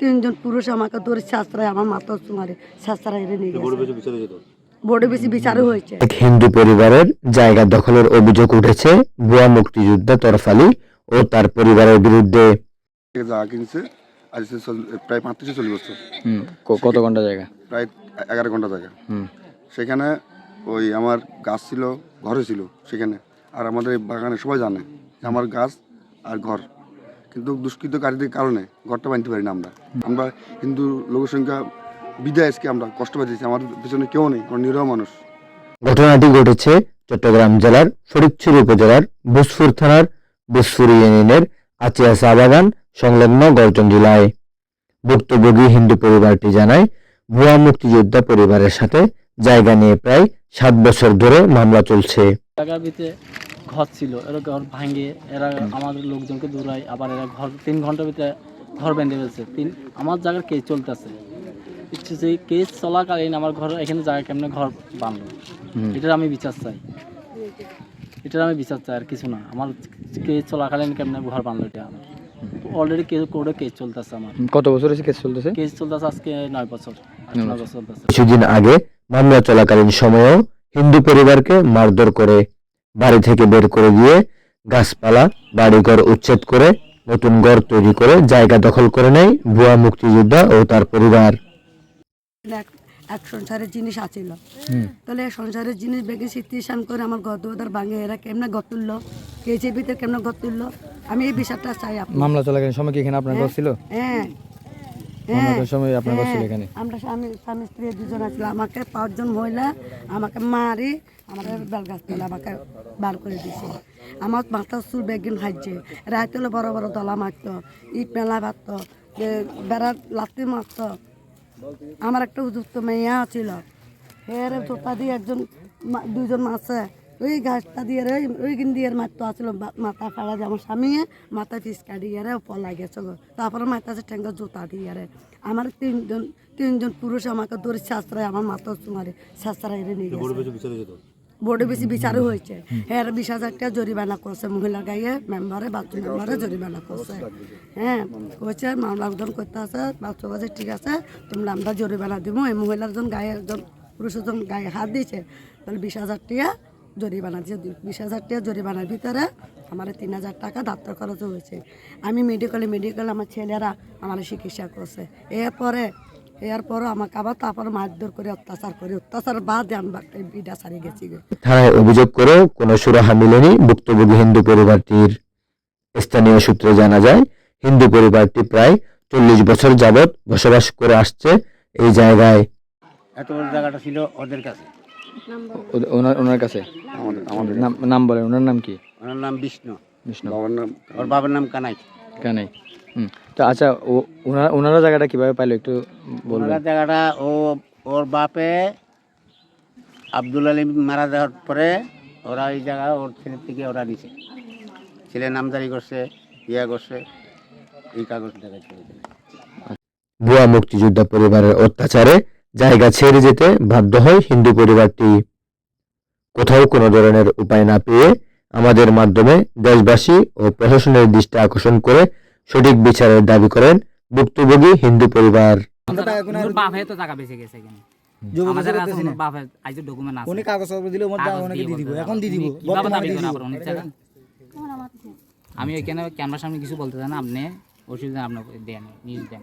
তিনজন পুরুষ আমাকে ধরে শাস্ত্রায় আমার মাথা মারে শাস্ত্রায় নিয়ে গেছে। বেশি বিচারও হয়েছে। এক হিন্দু পরিবারের জায়গা দখলের অভিযোগ উঠেছে ভুয়া মুক্তিযোদ্ধা তরফালি ও তার পরিবারের বিরুদ্ধে। জায়গা কিনছে আজ প্রায় পাঁচ থেকে চল্লিশ বছর। হুম কত ঘণ্টা জায়গা? প্রায় এগারো ঘণ্টা জায়গা। হুম। সেখানে ওই আমার গাছ ছিল ঘরে ছিল সেখানে। আর আমাদের বাগানে সবাই জানে আমার গাছ আর ঘর। কিন্তু দুষ্কৃতকারীদের কারণে ঘরটা বানতে পারি না আমরা। আমরা হিন্দু লোকসংখ্যা বিদায় আজকে আমরা কষ্ট পাইতেছি আমাদের পেছনে কেউ নেই আমরা নিরহ মানুষ। ঘটনাটি ঘটেছে চট্টগ্রাম জেলার ফরিদপুর উপজেলার বুসফুর থানার বুসফুর ইউনিয়নের আচিয়া চা বাগান সংলগ্ন গর্জন জেলায়। ভুক্তভোগী হিন্দু পরিবারটি জানায় ভুয়া মুক্তিযোদ্ধা পরিবারের সাথে জায়গা নিয়ে প্রায় সাত বছর ধরে মামলা চলছে। ঘর ছিল এরা ঘর ভাঙে এরা আমাদের লোকজনকে দৌড়ায় আবার এরা ঘর তিন ঘণ্টার ভিতরে ঘর বেঁধে ফেলছে। তিন আমার জায়গার কেস চলতেছে। যে কেস চলাকালীন আমার ঘর এখানে জায়গা কেমনে ঘর বানলো? এটার আমি বিচার চাই। এটার আমি বিচার চাই আর কিছু না। আমার কেস চলাকালীন কেমনে ঘর বানলো এটা আমার অলরেডি কেস কোর্টে কেস চলতেছে আমার। কত বছর হয়েছে কেস চলতেছে? কেস চলতেছে আজকে নয় বছর। নয় নয় বছর। বছর চলতেছে। কিছুদিন আগে মামলা চলাকালীন সময়েও হিন্দু পরিবারকে মারধর করে বাড়ি থেকে বের করে দিয়ে গাছপালা বাড়িঘর উচ্ছেদ করে নতুন ঘর তৈরি করে জায়গা দখল করে নেয় ভুয়া মুক্তিযোদ্ধা ও তার পরিবার। এক- সংসারের জিনিস আছিল তাহলে সংসারের জিনিস বেগে সিচুয়েশন করে আমার ঘর দুয়ার ভাঙে এরা কেমনে ঘর তুললো? কেজের ভিতরে কেমনে ঘর তুললো? আমি এই বিষয়টা চাই আপনি মামলা চলাকালীন সময় কি এখানে আপনার ঘর ছিল? হ্যাঁ। সময় আপনার ঘর এখানে। আমরা স্বামী স্বামী স্ত্রী দুজন আছিল আমাকে পাঁচজন মহিলা আমাকে মারি বেলগাছ আমাকে বার করে দিছে। আমার মাথা চুল বেগিন হাজছে রাত হলে বড় বড় দলা মারতো ইট মেলা বেড়ার লাত্তি মারতো। আমার একটা উদ্যুক্ত মেয়া ছিল এর জোতা দিয়ে একজন দুইজন মাছে ওই গাছটা দিয়ে রে ওই গিন দিয়ে মারতো আসলো মাথা ফাড়া দিয়ে আমার স্বামী মাথা ফিসকা দিয়ে রে পলা গেছে গো। তারপরে মাথা আছে ঠেঙ্গা জুতা দিয়ে রে। আমার তিনজন তিনজন পুরুষ আমাকে ধরে শাস্ত্রায় আমার মাথা মারে শাস্ত্রায় নিয়ে গেছে। বেশি বিচারে বোর্ডে বেশি বিচারও হয়েছে। হ্যাঁ বিশ হাজার টাকা জরিমানা করছে মহিলার গায়ে মেম্বারে বাচ্চা মেম্বারে জরিমানা করছে। হ্যাঁ হয়েছে মামলা উদ্ধার করতে আছে বাচ্চা বাজে ঠিক আছে তোমরা আমরা জরিমানা দিব এই মহিলার জন গায়ে একজন পুরুষের জন গায়ে হাত দিয়েছে তাহলে বিশ হাজার টাকা জরিমানা দিয়ে বিশ হাজার টাকা জরিমানার ভিতরে আমার তিন হাজার টাকা ডাক্তার খরচ হয়েছে। আমি মেডিকেলে মেডিকেলে আমার ছেলেরা আমার চিকিৎসা করছে। এরপরে এরপরও আমাকে আবার তারপর মারধর করে অত্যাচার করে। অত্যাচার বাদে আমি বিডা সারি গেছি থানায় অভিযোগ করেও কোনো সুরাহা মিলেনি। ভুক্তভোগী হিন্দু পরিবারটির স্থানীয় সূত্রে জানা যায় হিন্দু পরিবারটি প্রায় চল্লিশ বছর যাবৎ বসবাস করে আসছে এই জায়গায়। এত বড় জায়গাটা ছিল ওদের কাছে। ওনার ওনার কাছে? আমাদের আমাদের নাম বলেন ওনার নাম কি? ওনার নাম বিষ্ণু। বিষ্ণু। বাবার নাম ওর বাবার নাম কানাই। কেন হুম। তো আচ্ছা ও ওনারা ওনারা জায়গাটা কীভাবে পাইলো একটু বলবেন? ওনার জায়গাটা ও ওর বাপে আব্দুল আলিম মারা যাওয়ার পরে ওরা এই জায়গা ওর ছেলের থেকে ওরা নিছে। ছেলে নামজারি করছে ইয়া করছে এই কাগজ দেখাচ্ছে ভুয়া মুক্তিযোদ্ধা পরিবারের অত্যাচারে জায়গা ছেড়ে যেতে বাধ্য হয় হিন্দু পরিবারটি। কোথাও কোনো ধরনের উপায় না পেয়ে আমাদের মাধ্যমে দেশবাসী ও প্রশাসনের দৃষ্টি আকর্ষণ করে সঠিক বিচারের দাবি করেন ভুক্তভোগী হিন্দু পরিবার। এখানে এখন? আমি ওইখানে ক্যামেরার সামনে কিছু বলতে চাই না? আপনি অসুবিধা আপনাকে দেন নিউজ দেন।